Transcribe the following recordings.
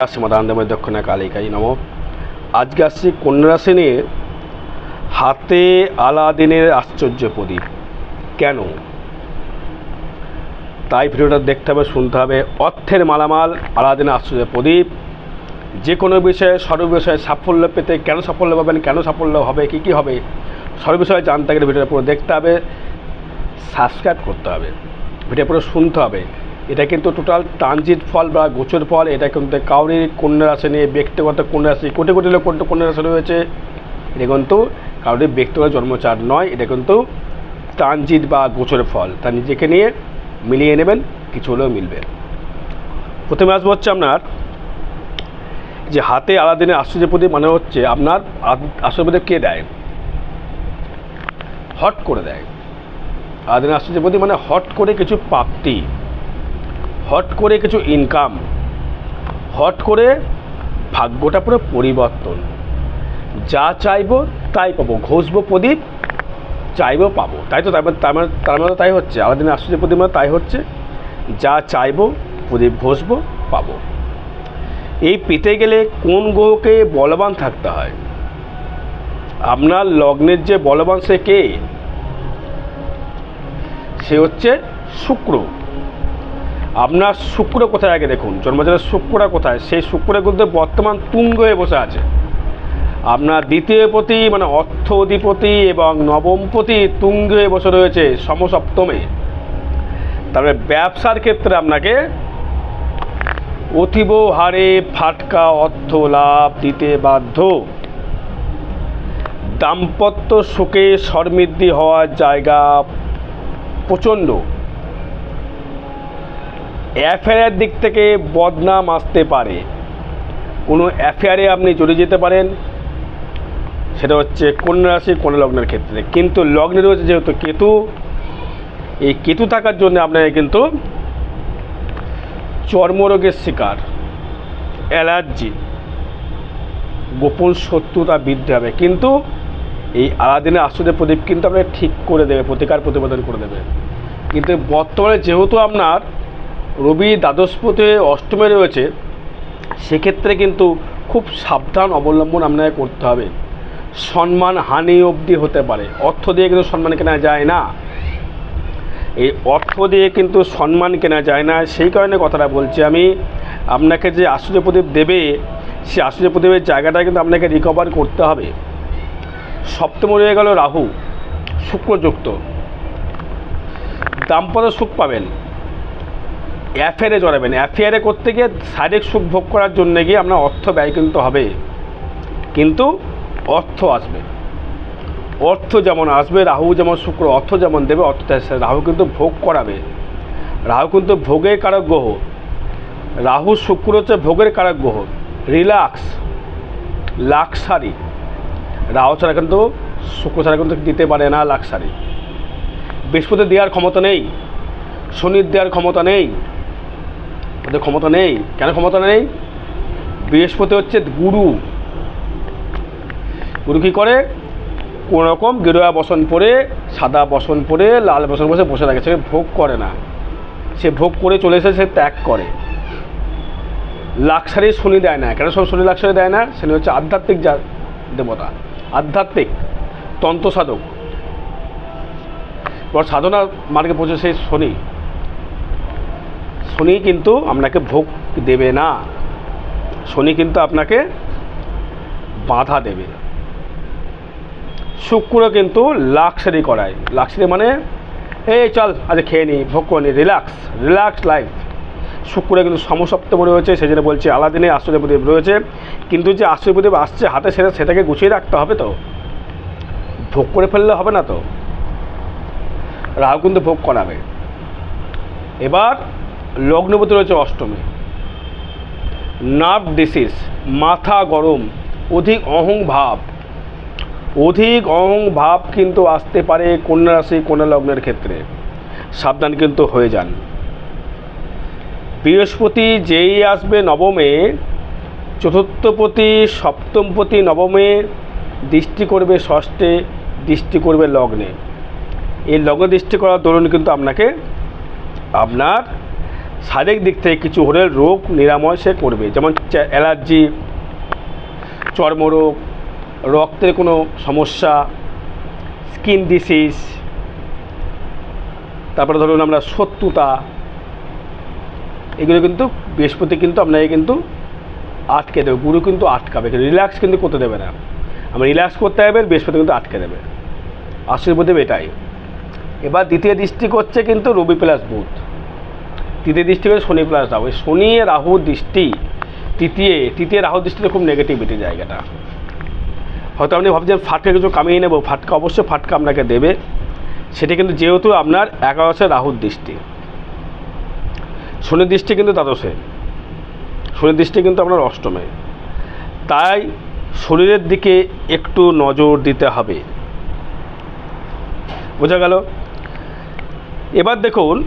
আসছে মাদানন্দময় দক্ষিণা কালিকাই নম। আজকে আসছি কন্যা রাশি নিয়ে। হাতে আলাদিনের আশ্চর্য প্রদীপ। কেন? তাই ভিডিওটা দেখতে হবে, শুনতে হবে। অর্থের মালামাল, আলাদিনের আশ্চর্য প্রদীপ। যে কোনো বিষয়ে, সর্ব বিষয়ে সাফল্য পেতে কেন সাফল্য পাবেন, কেন সাফল্য হবে, কী কী হবে, সর্ব বিষয়ে জানতে গেলে ভিডিওটা পুরো দেখতে হবে। সাবস্ক্রাইব করতে হবে। ভিডিও পুরো শুনতে হবে। এটা কিন্তু টোটাল ট্রানজিট ফল বা গোচর ফল, এটা কিন্তু কাউরি কন্যা রাশি নিয়ে ব্যক্তিগত কন্যা রাশি কোটি কোটি লোক কন্যা রাশি রয়েছে। এটা কিন্তু কাউরি ব্যক্তিগত জন্মচার নয়, এটা কিন্তু ট্রানজিট বা গোচর ফল। তা নিজেকে নিয়ে মিলিয়ে নেবেন, কিছু হলেও মিলবে। প্রথমে আসব হচ্ছে আপনার যে হাতে আলাদিনের আশ্চর্য প্রদীপ মানে হচ্ছে আপনার আশ্চর্য কে দেয়? হট করে দেয়। আলাদিনের আশ্চর্য প্রদীপ মানে হট করে কিছু প্রাপ্তি। হট করে কিছু ইনকাম হট করে ভাগ্যটা পুরো পরিবর্তন। যা চাইব তাই পাবো, ঘষবো প্রদীপ, চাইব পাবো। তাই তো, তার মানে তার মানে মানে তাই হচ্ছে। আলাদিনের আশ্চর্য প্রদীপ মানে তাই হচ্ছে। যা চাইব, প্রদীপ ঘষবো, পাবো। এই পেতে গেলে কোন গ্রহকে বলবান থাকতে হয়? আপনার লগ্নের যে বলবান সে কে? সে হচ্ছে শুক্র। আপনার শুক্র কোথায়? আগে দেখুন জন্মজাতের শুক্রটা কোথায়? সেই শুক্র কিন্তু বর্তমান তুঙ্গ হয়ে বসে আছে। আপনার দ্বিতীয় পতি মানে অর্থ অধিপতি এবং নবমপতি তুঙ্গ হয়ে বসে রয়েছে সমসপ্তমে। তারপরে ব্যবসার ক্ষেত্রে আপনাকে অতীব হারে ফাটকা অর্থ লাভ দিতে বাধ্য। দাম্পত্য সুখে সমৃদ্ধি হওয়ার জায়গা প্রচণ্ড। অ্যাফেয়ারের দিক থেকে বদনাম আসতে পারে। কোনো অ্যাফেয়ারে আপনি জড়িয়ে যেতে পারেন। সেটা হচ্ছে কন্যা রাশি কন্যা লগ্নের ক্ষেত্রে। কিন্তু লগ্নে রয়েছে যেহেতু কেতু, এই কেতু থাকার জন্য আপনাকে কিন্তু চর্মরোগের শিকার, অ্যালার্জি, গোপন শত্রুতা বৃদ্ধি হবে কিন্তু এই আলাদিনের আশ্চর্য প্রদীপ কিন্তু আপনাকে ঠিক করে দেবে, প্রতিকার প্রতিবেদন করে দেবে। কিন্তু বর্তমানে যেহেতু আপনার রবি দ্বাদশপথে অষ্টমে রয়েছে, সেক্ষেত্রে কিন্তু খুব সাবধান অবলম্বন আপনাকে করতে হবে। সম্মান হানি অবধি হতে পারে। অর্থ দিয়ে কিন্তু সম্মান কেনা যায় না। এই অর্থ দিয়ে কিন্তু সম্মান কেনা যায় না। সেই কারণে কথাটা বলছি আমি, আপনাকে যে আশ্চর্য প্রদীপ দেবে, সেই আশ্চর্য প্রদীপের জায়গাটা কিন্তু আপনাকে রিকভার করতে হবে। সপ্তম রয়ে গেল রাহু, শুক্রযুক্ত। দাম্পত্য সুখ পাবেন। অ্যাফেয়ারে জড়াবেন। অ্যাফেয়ারে করতে গিয়ে শারীরিক সুখ ভোগ করার জন্য গিয়ে আপনার অর্থ ব্যয় কিন্তু হবে। কিন্তু অর্থ আসবে। অর্থ যেমন আসবে, রাহু যেমন শুক্র, অর্থ যেমন দেবে, অর্থ রাহু কিন্তু ভোগ করাবে। রাহু কিন্তু ভোগের কারক গ্রহ। রাহু শুক্র হচ্ছে ভোগের কারক গ্রহ। Relax, luxury. রাহু ছাড়া কিন্তু শুক্র ছাড়া কিন্তু দিতে পারে না লাক্সারি। বৃহস্পতি দেওয়ার ক্ষমতা নেই শনির দেওয়ার ক্ষমতা নেই। ওদের ক্ষমতা নেই। কেন ক্ষমতা নেই? বৃহস্পতি হচ্ছে গুরু। গুরু কী করে? কোনো রকম গেরুয়া বসন পরে, সাদা বসন পরে, লাল বসন বসে বসে থাকে, সে ভোগ করে না। সে ভোগ করে চলে এসে সে ত্যাগ করে। লাক্সারি শনি দেয় না। কেন সব শনি লাক্সারি দেয় না? শনি হচ্ছে আধ্যাত্মিক যা দেবতা। আধ্যাত্মিক তন্ত্র সাধক সাধনা মার্গে পৌঁছে সেই শনি। শনি কিন্তু আপনাকে ভোগ দেবে না। শনি কিন্তু আপনাকে বাধা দেবে। শুক্র কিন্তু লাক্সারি করায়। লাক্সারি মানে এই চল, আজ খেয়ে নি, ভোগ করে নি, রিল্যাক্স রিল্যাক্স লাইফ। শুক্র কিন্তু সমসপ্তম রয়েছে, সেই জন্য বলছি, আলাদিনে আশ্চর্যপ্রদীপ রয়েছে, কিন্তু যে আশ্চর্যপ্রদীপ আসছে হাতে, সেটা, সেটাকে গুছিয়ে রাখতে হবে তো। ভোগ করে ফেললে হবে না তো। রাহু কিন্তু ভোগ করাবে। এবার লগ্নপতি রয়েছে অষ্টমী। নার্ভ ডিসিজ, মাথা গরম, অধিক অহং ভাব। অধিক অহং ভাব কিন্তু আসতে পারে কন্যা রাশি, কন্যা লগ্নের ক্ষেত্রে। সাবধান কিন্তু হয়ে যান। বৃহস্পতি যেই আসবে নবমে, চতুর্থপতি, সপ্তমপতি নবমে, দৃষ্টি করবে ষষ্ঠে, দৃষ্টি করবে লগ্নে। এই লগ্ন দৃষ্টি করার দরুন কিন্তু আপনাকে আপনার শারীরিক দিক থেকে কিছু হলে রোগ নিরাময় সে করবে। যেমন অ্যালার্জি, চর্মরোগ রক্তের কোনো সমস্যা, স্কিন ডিসিজ, তারপরে ধরুন আমরা শত্রুতা, এগুলো কিন্তু বৃহস্পতি কিন্তু আপনাকে কিন্তু আটকে দেবে, গুরু কিন্তু আটকাবে, রিল্যাক্স কিন্তু করতে দেবে না। আমরা রিল্যাক্স করতে হবে, বৃহস্পতি কিন্তু আটকে দেবে। আশীর্বাদ দেবে এটাই। এবার দ্বিতীয় দৃষ্টি করছে কিন্তু রবি প্লাস বুধ। তৃতীয় দৃষ্টি করে শনি প্লাস রাহু। শনি রাহু দৃষ্টি তৃতীয় তৃতীয় রাহু দৃষ্টিতে খুব নেগেটিভিটি জায়গাটা। হয়তো আপনি ভাবছেন, ফাটকা কিছু কামিয়ে নেব। ফাটকা অবশ্যই ফাটকা আপনাকে দেবে। সেটা কিন্তু যেহেতু আপনার একাদশে রাহুর দৃষ্টি। শনির দৃষ্টি কিন্তু দ্বাদশে। শনির দৃষ্টি কিন্তু আপনার অষ্টমে। তাই শরীরের দিকে একটু নজর দিতে হবে। বোঝা গেল? এবার দেখুন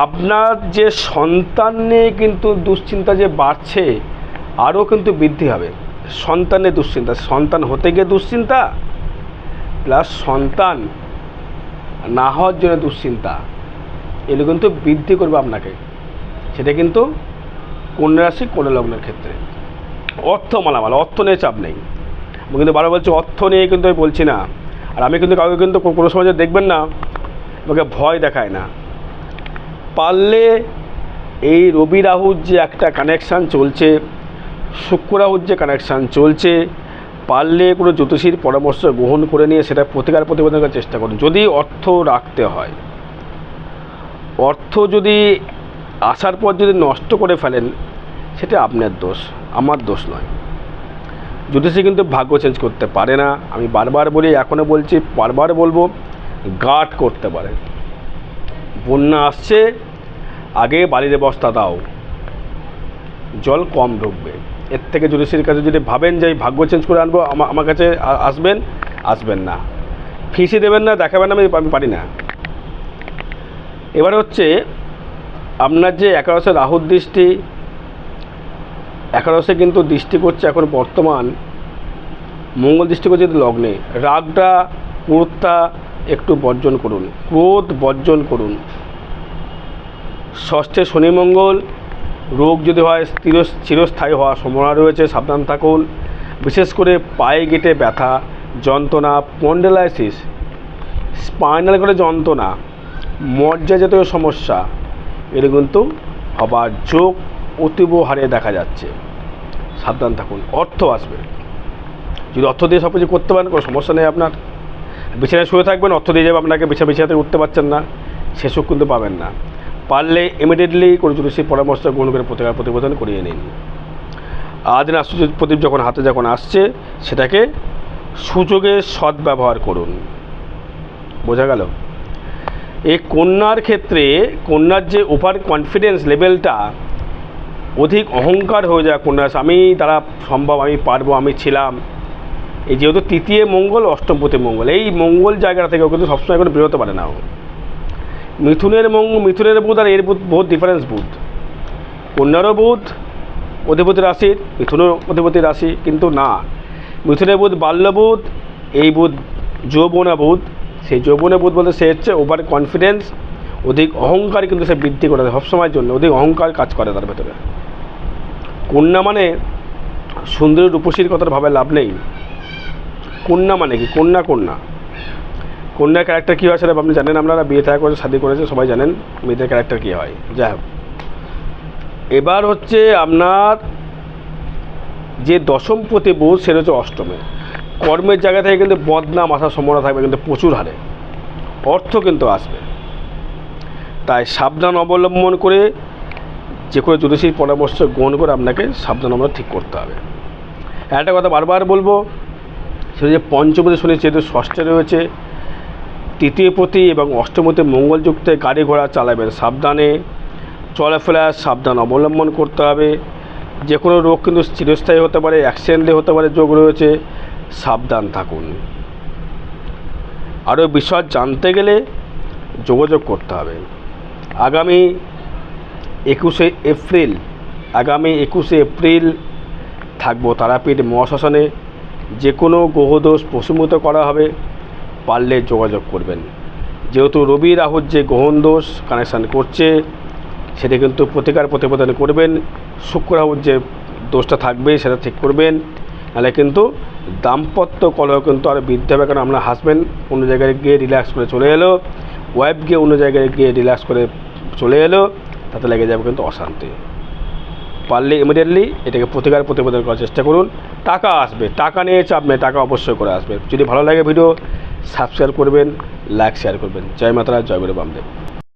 আপনার যে সন্তান নিয়ে কিন্তু দুশ্চিন্তা যে বাড়ছে, আরও কিন্তু বৃদ্ধি হবে। সন্তানের দুশ্চিন্তা, সন্তান হতে গিয়ে দুশ্চিন্তা, প্লাস সন্তান না হওয়ার জন্য দুশ্চিন্তা, এগুলো কিন্তু বৃদ্ধি করবে আপনাকে। সেটা কিন্তু কন্যা রাশি কন্যা লগ্নের ক্ষেত্রে। অর্থ মালামাল, অর্থ নিয়ে চাপ নেই। আমি কিন্তু বারবার বলছি, অর্থ নিয়ে কিন্তু আমি বলছি না। আর আমি কিন্তু কাউকে কিন্তু কোনো সময় দেখবেন না, আমাকে ভয় দেখায় না। পারলে এই রবি রাহুর যে একটা কানেকশান চলছে, শুক্র রাহুর যে কানেকশান চলছে, পারলে কোনো জ্যোতিষীর পরামর্শ গ্রহণ করে নিয়ে সেটা প্রতিকার প্রতিবেদন করার চেষ্টা করুন। যদি অর্থ রাখতে হয়, অর্থ যদি আসার পর যদি নষ্ট করে ফেলেন, সেটা আপনার দোষ, আমার দোষ নয়। জ্যোতিষী কিন্তু ভাগ্য চেঞ্জ করতে পারে না। আমি বারবার বলি এখনও বলছি, বারবার বলব গার্ড করতে পারে বন্যা আসছে, আগে বাড়ির বস্তা দাও। জল কম ঢুকবে। এর থেকে জ্যোতিষীর কাছে যদি ভাবেন যে ভাগ্য চেঞ্জ করে আনব, আমা- আমার কাছে আসবেন আসবেন না। ফিসি দেবেন না, দেখাবেন না, আমি পারি না। এবার হচ্ছে, আপনার যে একাদশে রাহুর দৃষ্টি, একাদশে কিন্তু দৃষ্টি করছে এখন বর্তমান, মঙ্গল দৃষ্টি করছে লগ্নে। রাগটা ক্রোধটা একটু বর্জন করুন, ক্রোধ বর্জন করুন। ষষ্ঠে শনিমঙ্গল রোগ যদি হয় স্থির, চিরস্থায়ী হওয়ার সম্ভাবনা রয়েছে, সাবধান থাকুন। বিশেষ করে পায়ে গেটে ব্যথা, যন্ত্রণা পন্ডেলাইসিস স্পাইনাল করে যন্ত্রণা মজ্জা জাতীয় সমস্যা, এর কিন্তু হবার যোগ অতীব হারে দেখা যাচ্ছে। সাবধান থাকুন, অর্থ আসবে। যদি অর্থ দিয়ে সব কিছু করতে পারেন, কোনো সমস্যা নেই আপনার। বিছানায় শুয়ে থাকবেন, অর্থ দিয়ে যাবে আপনাকে বিছা বিছানাতে উঠতে পারছেন না সেসব কিন্তু পাবেন না। পারলে ইমিডিয়েটলি কোনো জ্যোতিষীর পরামর্শ গ্রহণ করে প্রতিকার প্রতিবেদন করিয়ে নিন। আদিন আশ্চর্য প্রদীপ যখন হাতে যখন আসছে, সেটাকে সুযোগে সদ্ব্যবহার করুন। বোঝা গেল? এই কন্যার ক্ষেত্রে, কন্যার যে ওভার কনফিডেন্স লেভেলটা অধিক অহংকার হয়ে যায় কন্যা আমি, তারা সম্ভব, আমি পারব, আমি ছিলাম। এই যেহেতু তৃতীয় মঙ্গল অষ্টমপতি মঙ্গল, এই মঙ্গল জায়গাটা থেকে ও কিন্তু সবসময় করে বেরোতে পারে না ও। মিথুনের মঙ্গল মিথুনের বুধ আর এর বুধ, বহুত ডিফারেন্স বুধ। কন্যারও বুধ, অধিপতি রাশির মিথুনও অধিপতি রাশি কিন্তু না। মিথুনের বুধ বাল্যবুধ এই বুধ যৌবনা বুধ। সেই যৌবনে বুধ বলতে সে হচ্ছে ওভার কনফিডেন্স অধিক অহংকার কিন্তু সে বৃদ্ধি করে দেয় সবসময়ের জন্য, অধিক অহংকার কাজ করে তার ভেতরে। কন্যা মানে সুন্দরী রূপসীর কথার ভাবে লাভ নেই। কন্যা মানে কি? কন্যা কন্যা। কন্যার ক্যারেক্টার কী হয় সেটা আপনি জানেন আপনারা? বিয়ে থাকা করেছে, শাদি করেছে, সবাই জানেন মেয়েদের ক্যারেক্টার কী হয়। যাই হোক। এবার হচ্ছে আপনার যে দশম প্রতি বুধ সেটা হচ্ছে অষ্টমে। কর্মের জায়গা থেকে কিন্তু বদনাম আসার সম্ভাবনা থাকবে, কিন্তু প্রচুর হারে। অর্থ কিন্তু আসবে। তাই সাবধান অবলম্বন করে যে কোনো জ্যোতিষীর পরামর্শ গ্রহণ করে আপনাকে সাবধান আমরা ঠিক করতে হবে। একটা কথা বারবার বলব সেটা যে পঞ্চমতে শনি যেহেতু ষষ্ঠে রয়েছে, তৃতীয় প্রতি এবং অষ্টমতে মঙ্গলযুক্তে গাড়ি ঘোড়া চালাবেন, সাবধানে চলাফেরা সাবধান অবলম্বন করতে হবে। যে কোনো রোগ কিন্তু চিরস্থায়ী হতে পারে অ্যাক্সিডেন্টে হতে পারে, যোগ রয়েছে, সাবধান থাকুন। আরও বিষয় জানতে গেলে যোগাযোগ করতে হবে। আগামী একুশে এপ্রিল, আগামী একুশে এপ্রিল থাকব তারাপীঠ মহাশ্মশানে। যে কোনো গ্রহদোষ প্রশমিত করা হবে, পারলে যোগাযোগ করবেন। যেহেতু রবি রাহুর যে গ্রহণ দোষ কানেকশান করছে, সেটা কিন্তু প্রতিকার প্রতিবেদন করবেন। শুক্র রাহুর যে দোষটা থাকবে, সেটা ঠিক করবেন। নাহলে কিন্তু দাম্পত্য কলহ কিন্তু আর বৃদ্ধি হবে, কারণ আপনার হাজব্যান্ড অন্য জায়গায় গিয়ে রিল্যাক্স করে চলে এলো ওয়াইফ গিয়ে অন্য জায়গায় গিয়ে রিল্যাক্স করে চলে এলো, তাতে লেগে যাবে কিন্তু অশান্তি। পারলে ইমিডিয়েটলি এটাকে প্রতিকার প্রতিবেদন করার চেষ্টা করুন। টাকা আসবে, টাকা নিয়ে চাপ নেই টাকা অবশ্যই করে আসবে যদি ভালো লাগে ভিডিও সাবস্ক্রাইব করবেন লাইক শেয়ার করবেন। জয় মাতারা, জয় গুরু বামদেব।